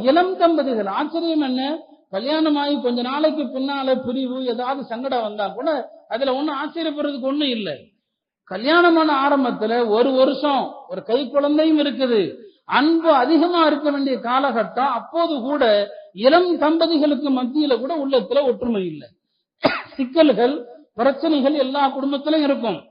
இளம் தம்பதிகள். ஆச்சரியம் என்ன? கல்யாணம் ஆகி கொஞ்ச நாளைக்கு பின்னால பிரிவு ஏதாவது சங்கடம் வந்தா கூட அதுல ஒண்ணும் ஆச்சரியப்படுறதுக்கு ஒண்ணும் இல்லை. கல்யாணமான ஆரம்பத்துல ஒரு வருஷம் ஒரு கை குழந்தையும் இருக்குது. அன்பு அதிகமா இருக்க வேண்டிய காலகட்டம் அப்போது கூட இளம் தம்பதிகளுக்கு மத்தியில கூட உள்ளத்துல ஒற்றுமை இல்லை. சிக்கல்கள் பிரச்சனைகள் எல்லா குடும்பத்திலும் இருக்கும்.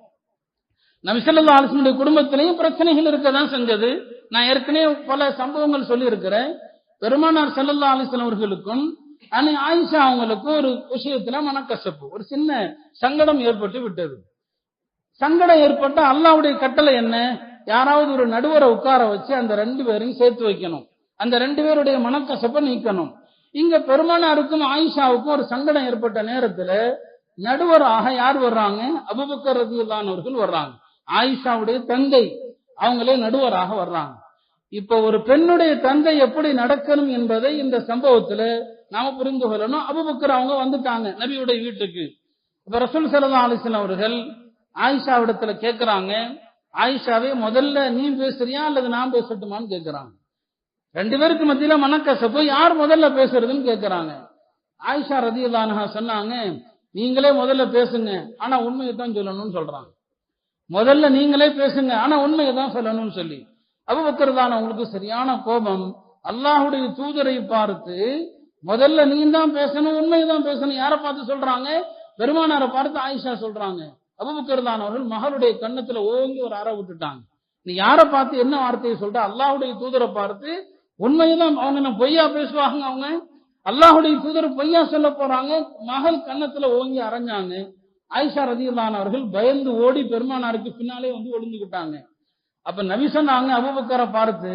நபிசல்லா அலிஸ்மனுடைய குடும்பத்திலையும் பிரச்சனைகள் இருக்கதான் செஞ்சது. நான் ஏற்கனவே பல சம்பவங்கள் சொல்லி இருக்கிறேன் பெருமானார் செல்லல்லா அலிஸ்லாம் அவர்களுக்கும் அன்னை ஆயிஷா அவங்களுக்கும் ஒரு விஷயத்துல மனக்கசப்பு ஒரு சின்ன சங்கடம் ஏற்பட்டு விட்டது. சங்கடம் ஏற்பட்ட அல்லாவுடைய கட்டளை என்ன? யாராவது ஒரு நடுவரை உட்கார வச்சு அந்த ரெண்டு பேரையும் சேர்த்து வைக்கணும். அந்த ரெண்டு பேருடைய மனக்கசப்பை நீக்கணும். இங்க பெருமானாருக்கும் ஆயிஷாவுக்கும் ஒரு சங்கடம் ஏற்பட்ட நேரத்துல நடுவராக யார் வர்றாங்க? அபுபக்கர் ரதியுல்லானவர்கள் வர்றாங்க. ஆயிஷாவுடைய தந்தை அவங்களே நடுவராக வர்றாங்க. இப்ப ஒரு பெண்ணுடைய தந்தை எப்படி நடக்கணும் என்பதை இந்த சம்பவத்துல நாம புரிந்து கொள்ளணும். அபுபக்கர் அவங்க வந்துட்டாங்க நபியுடைய வீட்டுக்கு. இப்ப ரசூல் சல்லா அலிஸ்லாம் அவர்கள் ஆயிஷாவிடத்துல கேட்கிறாங்க ஆயிஷாவே முதல்ல நீ பேசுறியா அல்லது நான் பேசட்டுமான்னு கேட்கிறாங்க ரெண்டு பேருக்கு மத்தியில மனக்கசப்பு. யார் முதல்ல பேசுறதுன்னு கேட்கிறாங்க ஆயிஷா ரதியுல்லானஹா சொன்னாங்க நீங்களே முதல்ல பேசுங்க. ஆனா உண்மையை தான் சொல்லணும்னு சொல்றாங்க. முதல்ல நீங்களே பேசுங்க. ஆனா உண்மையை தான் சொல்லணும்னு சொல்லி. அபுபக்கர்தான் அவங்களுக்கு சரியான கோபம். அல்லாஹுடைய தூதரை பார்த்து முதல்ல நீ தான் பேசணும் உண்மைதான் பேசணும். யாரை பார்த்து சொல்றாங்க? பெருமானாரை பார்த்து ஆயிஷா சொல்றாங்க. அபுபக்கர்தான் அவர்கள் மகளுடைய கண்ணத்துல ஓங்கி ஒரு அற விட்டுட்டாங்க. நீ யாரை பார்த்து என்ன வார்த்தையை சொல்ற? அல்லாஹுடைய தூதரை பார்த்து உண்மையதான் அவங்க என்ன பொய்யா பேசுவாங்க அவங்க? அல்லாஹுடைய தூதர் பொய்யா சொல்ல போறாங்க. மகள் கன்னத்துல ஓங்கி அரைஞ்சாங்க. ஆயிஷா ரதியுல்லான் அவர்கள் பயந்து ஓடி பெருமானாருக்கு பின்னாலே வந்து ஒளிஞ்சுக்கிட்டாங்க. அப்ப நபி சொன்னாங்க அபுபக்கரை பார்த்து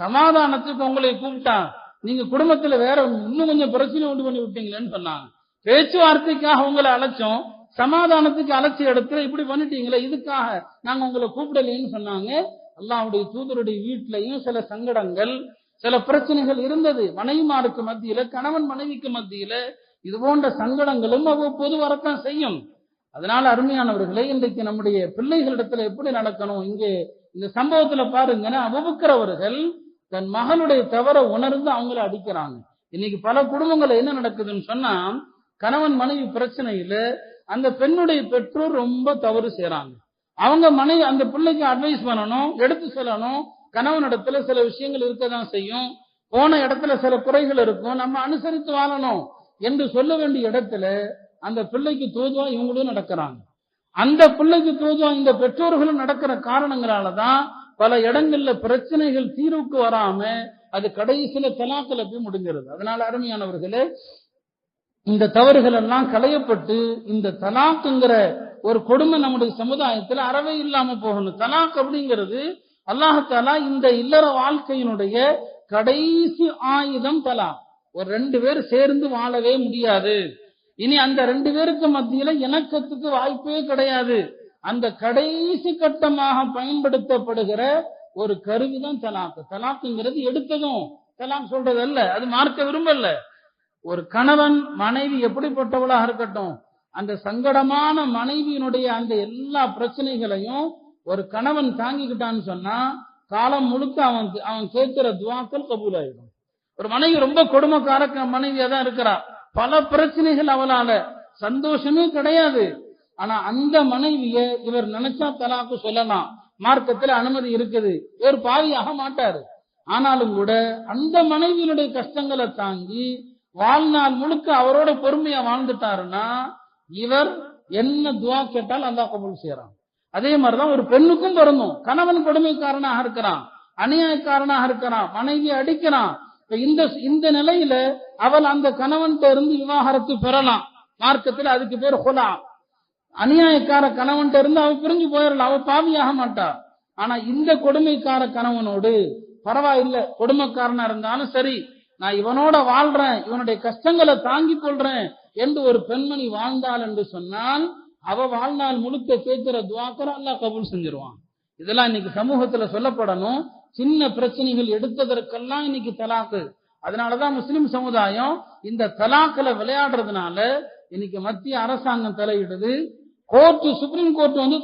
சமாதானத்துக்கு உங்களை கூப்பிட்டா நீங்க குடும்பத்துல வேற இன்னும் கொஞ்சம் பிரச்சனை உண்டு பண்ணி விட்டீங்களேன்னு சொன்னாங்க. பேச்சுவார்த்தைக்காக உங்களை அழைச்சோம். சமாதானத்துக்கு அழைச்ச இடத்துல இப்படி பண்ணிட்டீங்களே இதுக்காக நாங்க உங்களை கூப்பிடலைன்னு சொன்னாங்க. அல்லாவுடைய தூதருடைய வீட்லயும் சில சங்கடங்கள் சில பிரச்சனைகள் இருந்தது. மனைவிமாருக்கு மத்தியில கணவன் மனைவிக்கு மத்தியில இது போன்ற சங்கடங்களும் அவ்வப்போது வரத்தான் செய்யும். அதனால அருமையானவர்களே இன்றைக்கு நம்முடைய பிள்ளைகளிடத்துல எப்படி நடக்கணும்? இங்கே இந்த சம்பவத்துல பாருங்கன்னா அபுபக்கரவர்கள் தன் மகனுடைய தவற உணர்ந்து அவங்கள அடிக்கிறாங்க. இன்னைக்கு பல குடும்பங்கள்ல என்ன நடக்குதுன்னு சொன்னா கணவன் மனைவி பிரச்சனையில அந்த பெண்ணுடைய பெற்றோர் ரொம்ப தவறு செய்யறாங்க அவங்க மனைவி அந்த பிள்ளைக்கு அட்வைஸ் பண்ணணும் எடுத்து சொல்லணும். கணவனிடத்துல சில விஷயங்கள் இருக்கதான் செய்யும். போன இடத்துல சில குறைகள் இருக்கும். நம்ம அனுசரித்து வாழணும் என்று சொல்ல வேண்டிய இடத்துல அந்த பிள்ளைக்கு தூதுவா இவங்களும் நடக்கிறாங்க. அந்த பிள்ளைக்கு தோதுவா இந்த பெற்றோர்களும் நடக்கிற காரணங்களாலதான் பல இடங்கள்ல பிரச்சனைகள் தீர்வுக்கு வராம அது கடைசியில தலாக்கில போய் முடிஞ்சிருது அதனால அருமையானவர்களே இந்த தவறுகள் எல்லாம் களையப்பட்டு இந்த தலாக்குங்கிற ஒரு கொடுமை நம்முடைய சமுதாயத்துல அறவே இல்லாம போகணும். தலாக் அப்படிங்கிறது அல்லாஹாலா இந்த இல்லற வாழ்க்கையினுடைய கடைசி ஆயுதம் தலா ஒரு ரெண்டு பேர் சேர்ந்து வாழவே முடியாது. இனி அந்த ரெண்டு பேருக்கு மத்தியில இணக்கத்துக்கு வாய்ப்பே கிடையாது. அந்த கடைசி கட்டமாக பயன்படுத்தப்படுகிற ஒரு கருவிதான் தலாக்கு. தலாக்குங்கிறது எடுத்ததும் தலாக் சொல்றது அல்ல அது மார்க்க விரும்பல. ஒரு கணவன் மனைவி எப்படிப்பட்டவளாக இருக்கட்டும் அந்த சங்கடமான மனைவியினுடைய அந்த எல்லா பிரச்சனைகளையும் ஒரு கணவன் தாங்கிக்கிட்டான்னு சொன்னா காலம் முழுக்க அவன் அவன் கேட்கிற துவாக்கள் கபூல் ஆயிடும் ஒரு மனைவி ரொம்ப கொடுமைக்கார மனைவியா தான் இருக்கிறா. பல பிரச்சனைகள் அவளால. சந்தோஷமே கிடையாது. ஆனா அந்த மனைவிய இவர் நினைச்சா தலாக்கு சொல்லலாம். மார்க்கத்துல அனுமதி இருக்குது. இவர் பாவியாக மாட்டாரு. ஆனாலும் கூட அந்த மனைவியினுடைய கஷ்டங்களை தாங்கி வாழ்நாள் முழுக்க அவரோட பொறுமையா வாழ்ந்துட்டாருன்னா இவர் என்ன துவா கேட்டால் அல்லா கபூல் செய்யறான். அதே மாதிரிதான் ஒரு பெண்ணுக்கும் பொருந்தும். கணவன் கொடுமைக்காரனாக இருக்கிறான். அநியாயக்காரனாக இருக்கிறான். மனைவி அடிக்கிறான். இந்த இந்த நிலையில அவள் அந்த கணவன்கிட்ட இருந்து விவாகரத்து பெறலாம். மார்க்கத்தில் அதுக்கு பேர் ஹொலா அநியாயக்கார கணவன்கிட்ட இருந்து அவ பிரிஞ்சு போயிடலாம் அவ பாவியாக மாட்டா ஆனா இந்த கொடுமைக்கார கணவனோடு பரவாயில்ல கொடுமைக்காரனா இருந்தாலும் சரி நான் இவனோட வாழ்றேன் இவனுடைய கஷ்டங்களை தாங்கி கொள்றேன் என்று ஒரு பெண்மணி வாழ்ந்தாள் என்று சொன்னால் அவ வாழ்நாள் முழுக்க கேட்கிற துவாக்கர அல்லா கபூல் செஞ்சிருவான். இதெல்லாம் இன்னைக்கு சமூகத்துல சொல்லப்படணும். சின்ன பிரச்சனைகள் எடுத்ததற்கெல்லாம் இன்னைக்கு தலாக்கு. அதனாலதான் முஸ்லிம் சமுதாயம் இந்த தலாக்கில விளையாடுறதுனால இன்னைக்கு மத்திய அரசாங்கம் தலையிடுது. கோர்ட்டு சுப்ரீம் கோர்ட் வந்து